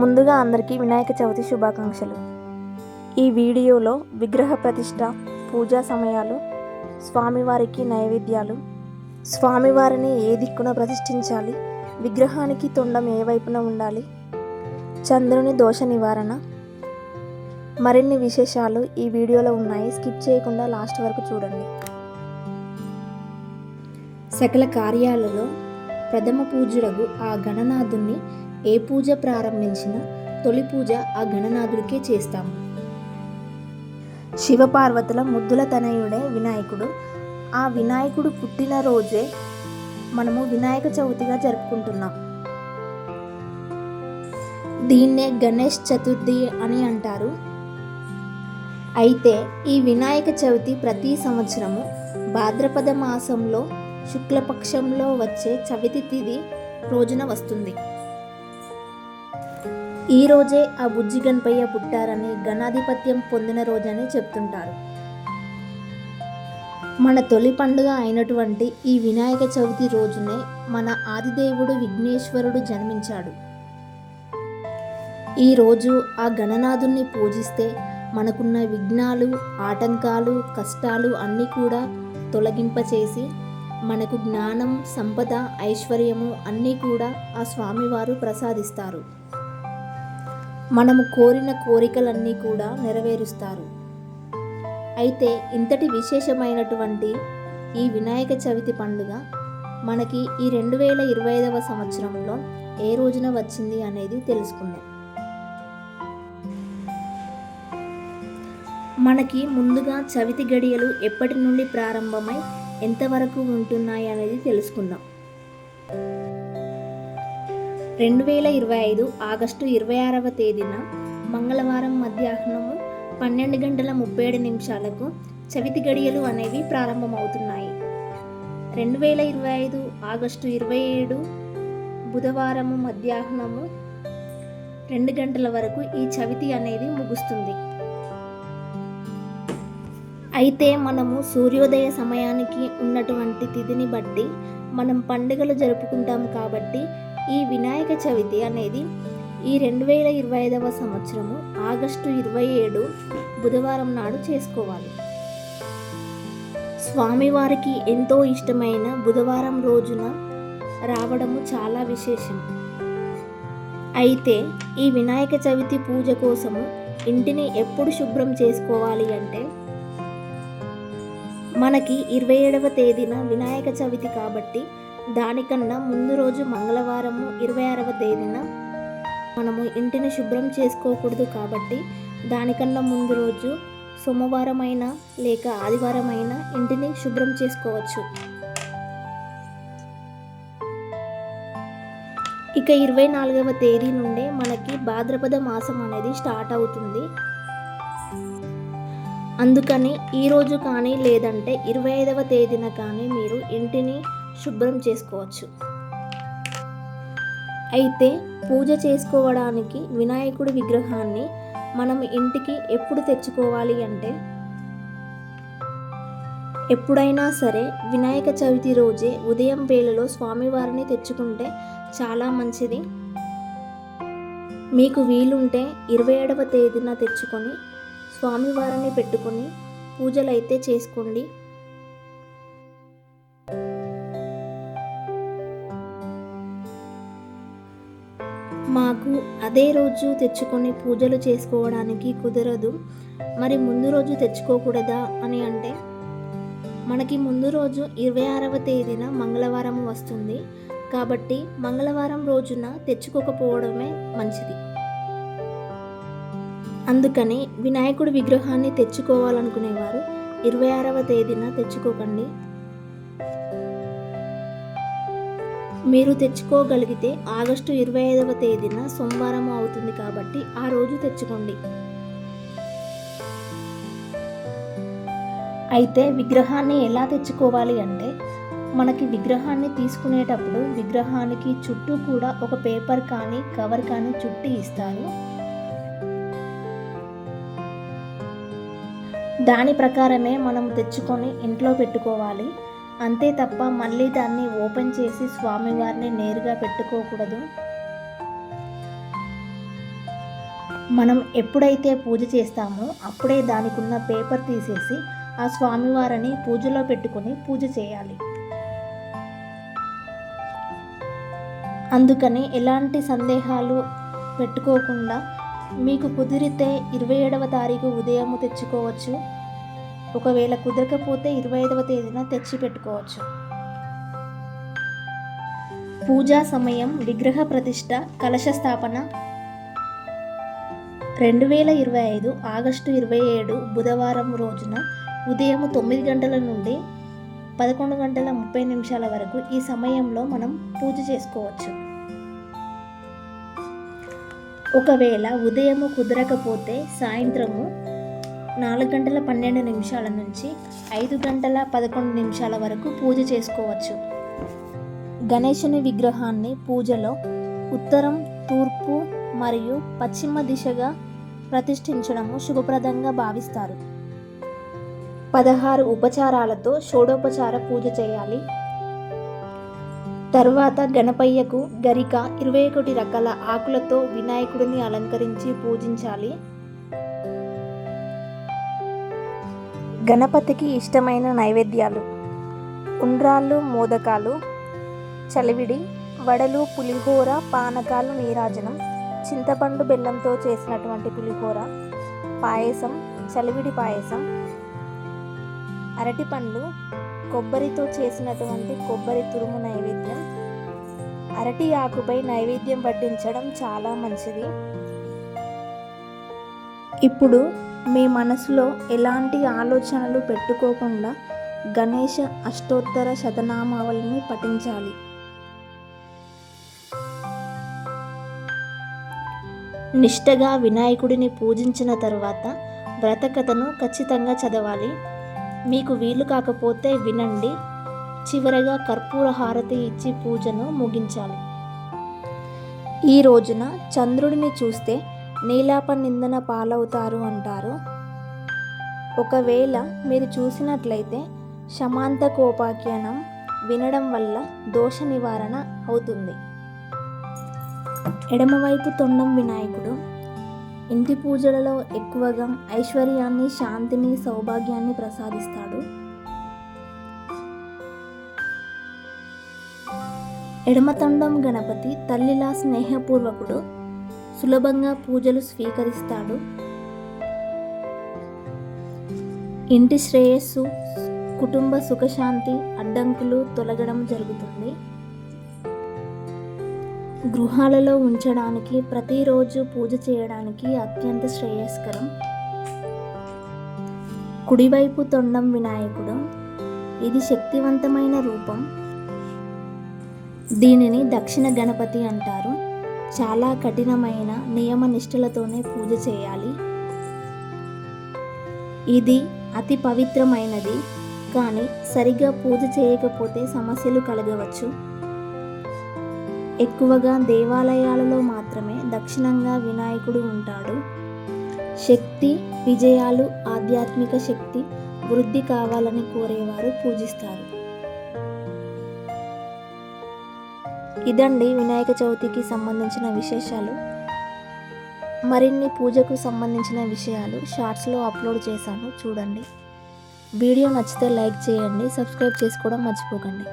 ముందుగా అందరికీ వినాయక చవితి శుభాకాంక్షలు. ఈ వీడియోలో విగ్రహ ప్రతిష్ట పూజా సమయాలు స్వామివారికి నైవేద్యాలు స్వామివారిని ఏ దిక్కున ప్రతిష్ఠించాలి విగ్రహానికి తొండం ఏ వైపున ఉండాలి చంద్రుని దోష నివారణ మరిన్ని విశేషాలు ఈ వీడియోలో ఉన్నాయి. స్కిప్ చేయకుండా లాస్ట్ వరకు చూడండి. సకల కార్యాలలో ప్రథమ పూజులకు ఆ గణనాథుణ్ణి ఏ పూజ ప్రారంభించినా తొలి పూజ ఆ గణనాథుడికే చేస్తాము. శివపార్వతుల ముద్దుల తనయుడే వినాయకుడు. ఆ వినాయకుడు పుట్టినరోజే మనము వినాయక చవితిగా జరుపుకుంటున్నాం. దీన్నే గణేష్ చతుర్థి అని అంటారు. అయితే ఈ వినాయక చవితి ప్రతి సంవత్సరము భాద్రపద మాసంలో శుక్లపక్షంలో వచ్చే చవితి తిథి రోజున వస్తుంది. ఈ రోజే ఆ బుజ్జి గణపయ్య పుట్టారని గణాధిపత్యం పొందిన రోజని చెప్తుంటారు. మన తొలి పండుగ అయినటువంటి ఈ వినాయక చవితి రోజునే మన ఆదిదేవుడు విఘ్నేశ్వరుడు జన్మించాడు. ఈరోజు ఆ గణనాథుణ్ణి పూజిస్తే మనకున్న విఘ్నాలు ఆటంకాలు కష్టాలు అన్నీ కూడా తొలగింపచేసి మనకు జ్ఞానం సంపద ఐశ్వర్యము అన్నీ కూడా ఆ స్వామివారు ప్రసాదిస్తారు. మనము కోరిన కోరికలన్నీ కూడా నెరవేరుస్తారు. అయితే ఇంతటి విశేషమైనటువంటి ఈ వినాయక చవితి పండుగ మనకి ఈ రెండు వేల ఇరవై ఐదవ సంవత్సరంలో ఏ రోజున వచ్చింది అనేది తెలుసుకుందాం. మనకి ముందుగా చవితి గడియలు ఎప్పటి నుండి ప్రారంభమై ఎంతవరకు ఉంటున్నాయి అనేది తెలుసుకుందాం. రెండు వేల ఇరవై ఐదు ఆగస్టు ఇరవై ఆరవ తేదీన మంగళవారం మధ్యాహ్నము పన్నెండు గంటల ముప్పై ఏడు నిమిషాలకు చవితి గడియలు అనేవి ప్రారంభమవుతున్నాయి. రెండు వేల ఇరవై ఐదు ఆగస్టు ఇరవై ఏడు బుధవారము మధ్యాహ్నము రెండు గంటల వరకు ఈ చవితి అనేది ముగుస్తుంది. అయితే మనము సూర్యోదయ సమయానికి ఉన్నటువంటి తిథిని బట్టి మనం పండుగలు జరుపుకుంటాం కాబట్టి ఈ వినాయక చవితి అనేది ఈ రెండు వేల ఇరవై ఐదవ సంవత్సరము ఆగస్టు ఇరవై ఏడు బుధవారం నాడు చేసుకోవాలి. స్వామివారికి ఎంతో ఇష్టమైన బుధవారం రోజున రావడము చాలా విశేషం. అయితే ఈ వినాయక చవితి పూజ కోసము ఇంటిని ఎప్పుడు శుభ్రం చేసుకోవాలి అంటే మనకి ఇరవై ఏడవ తేదీన వినాయక చవితి కాబట్టి దానికన్నా ముందు రోజు మంగళవారము ఇరవై ఆరవ తేదీన మనము ఇంటిని శుభ్రం చేసుకోకూడదు కాబట్టి దానికన్నా ముందు రోజు సోమవారం అయినా లేక ఆదివారం అయినా ఇంటిని శుభ్రం చేసుకోవచ్చు. ఇక ఇరవై నాలుగవ తేదీ నుండే మనకి భాద్రపద మాసం అనేది స్టార్ట్ అవుతుంది. అందుకని ఈరోజు కానీ లేదంటే ఇరవై ఐదవ తేదీన కానీ మీరు ఇంటిని శుభ్రం చేసుకోవచ్చు. అయితే పూజ చేసుకోవడానికి వినాయకుడి విగ్రహాన్ని మనం ఇంటికి ఎప్పుడు తెచ్చుకోవాలి అంటే? ఎప్పుడైనా సరే వినాయక చవితి రోజే ఉదయం వేళలో స్వామివారిని తెచ్చుకుంటే చాలా మంచిది. మీకు వీలుంటే ఇరవై ఏడవ తేదీన తెచ్చుకొని స్వామివారిని పెట్టుకొని పూజలు అయితే చేసుకోండి. మాకు అదే రోజు తెచ్చుకొని పూజలు చేసుకోవడానికి కుదరదు. మరి ముందు రోజు తెచ్చుకోకూడదా అని అంటే మనకి ముందు రోజు ఇరవై ఆరవ తేదీన మంగళవారం వస్తుంది. కాబట్టి మంగళవారం రోజున తెచ్చుకోకపోవడమే మంచిది. అందుకని వినాయకుడి విగ్రహాన్ని తెచ్చుకోవాలనుకునేవారు. ఇరవై ఆరవ తేదీన తెచ్చుకోకండి. మీరు తెచ్చుకోగలిగితే ఆగస్టు ఇరవై ఐదవ తేదీన సోమవారం అవుతుంది కాబట్టి ఆ రోజు తెచ్చుకోండి. అయితే విగ్రహాన్ని ఎలా తెచ్చుకోవాలి అంటే మనకి విగ్రహాన్ని తీసుకునేటప్పుడు విగ్రహానికి చుట్టూ కూడా ఒక పేపర్ కానీ కవర్ కానీ చుట్టి ఇస్తారు. దాని ప్రకారమే మనం తెచ్చుకొని ఇంట్లో పెట్టుకోవాలి. అంతే తప్ప మళ్ళీ దాన్ని ఓపెన్ చేసి స్వామివారిని నేరుగా పెట్టుకోకూడదు. మనం ఎప్పుడైతే పూజ చేస్తామో అప్పుడే దానికి ఉన్న పేపర్ తీసేసి ఆ స్వామివారిని పూజలో పెట్టుకొని పూజ చేయాలి. అందుకని ఎలాంటి సందేహాలు పెట్టుకోకుండా మీకు కుదిరితే ఇరవై ఏడవ తారీఖు ఉదయం తెచ్చుకోవచ్చు. ఒకవేళ కుదరకపోతే ఇరవై ఐదవ తేదీన తెచ్చి పెట్టుకోవచ్చు పూజా సమయం విగ్రహ ప్రతిష్ట కలశ స్థాపన. రెండు వేల ఇరవై ఐదు ఆగస్టు ఇరవై ఏడు బుధవారం రోజున ఉదయం తొమ్మిది గంటల నుండి పదకొండు గంటల ముప్పై నిమిషాల వరకు ఈ సమయంలో మనం పూజ చేసుకోవచ్చు. ఒకవేళ ఉదయము కుదరకపోతే సాయంత్రము నాలుగు గంటల పన్నెండు నిమిషాల నుంచి ఐదు గంటల పదకొండు నిమిషాల వరకు పూజ చేసుకోవచ్చు. గణేశుని విగ్రహాన్ని పూజలో ఉత్తరం తూర్పు మరియు పశ్చిమ దిశగా ప్రతిష్ఠించడము శుభప్రదంగా భావిస్తారు. పదహారు ఉపచారాలతో షోడోపచార పూజ చేయాలి. తర్వాత గణపయ్యకు గరిక ఇరవై ఒకటి రకాల ఆకులతో వినాయకుడిని అలంకరించి పూజించాలి. గణపతికి ఇష్టమైన నైవేద్యాలు. ఉండ్రాళ్ళు మోదకాలు చలివిడి వడలు పులిహోర పానకాలు నీరాజనం చింతపండు బెల్లంతో చేసినటువంటి పులిహోర పాయసం చలివిడి పాయసం అరటిపండ్లు కొబ్బరితో చేసినటువంటి కొబ్బరి తురుము నైవేద్యం. అరటి ఆకుపై నైవేద్యం పట్టించడం చాలా మంచిది. ఇప్పుడు మీ మనసులో ఎలాంటి ఆలోచనలు పెట్టుకోకుండా గణేష అష్టోత్తర శతనామావళిని పఠించాలి. నిష్టగా వినాయకుడిని పూజించిన తర్వాత వ్రతకథను ఖచ్చితంగా చదవాలి. మీకు వీలు కాకపోతే వినండి. చివరగా కర్పూర హారతి ఇచ్చి పూజను ముగించాలి. ఈ రోజున చంద్రుడిని చూస్తే నీలాప నిందన పాలవుతారు అంటారు. ఒకవేళ మీరు చూసినట్లయితే శమాంత కోపాఖ్యానం వినడం వల్ల దోష నివారణ అవుతుంది. ఎడమవైపు తొండం వినాయకుడు. ఇంటి పూజలలో ఎక్కువగా ఐశ్వర్యాన్ని శాంతిని సౌభాగ్యాన్ని ప్రసాదిస్తాడు. ఎడమతండం గణపతి తల్లిలా స్నేహపూర్వకుడు. సులభంగా పూజలు స్వీకరిస్తాడు. ఇంటి శ్రేయస్సు కుటుంబ సుఖశాంతి అడ్డంకులు తొలగడం జరుగుతుంది. గృహాలలో ఉంచడానికి ప్రతిరోజు పూజ చేయడానికి అత్యంత శ్రేయస్కరం. కుడివైపు తొండం వినాయకుడు. ఇది శక్తివంతమైన రూపం. దీనిని దక్షిణ గణపతి అంటారు. చాలా కఠినమైన నియమ నిష్ఠలతోనే పూజ చేయాలి. ఇది అతి పవిత్రమైనది కానీ సరిగ్గా పూజ చేయకపోతే సమస్యలు కలగవచ్చు. ఎక్కువగా దేవాలయాలలో మాత్రమే దక్షిణంగా వినాయకుడు ఉంటాడు. శక్తి విజయాలు ఆధ్యాత్మిక శక్తి వృద్ధి కావాలని కోరేవారు పూజిస్తారు. ఇదండి వినాయక చవితికి సంబంధించిన విశేషాలు. మరిన్ని పూజకు సంబంధించిన విషయాలు షార్ట్స్లో అప్లోడ్ చేశాను. చూడండి. వీడియో నచ్చితే లైక్ చేయండి. సబ్స్క్రైబ్ చేసుకోవడం మర్చిపోకండి.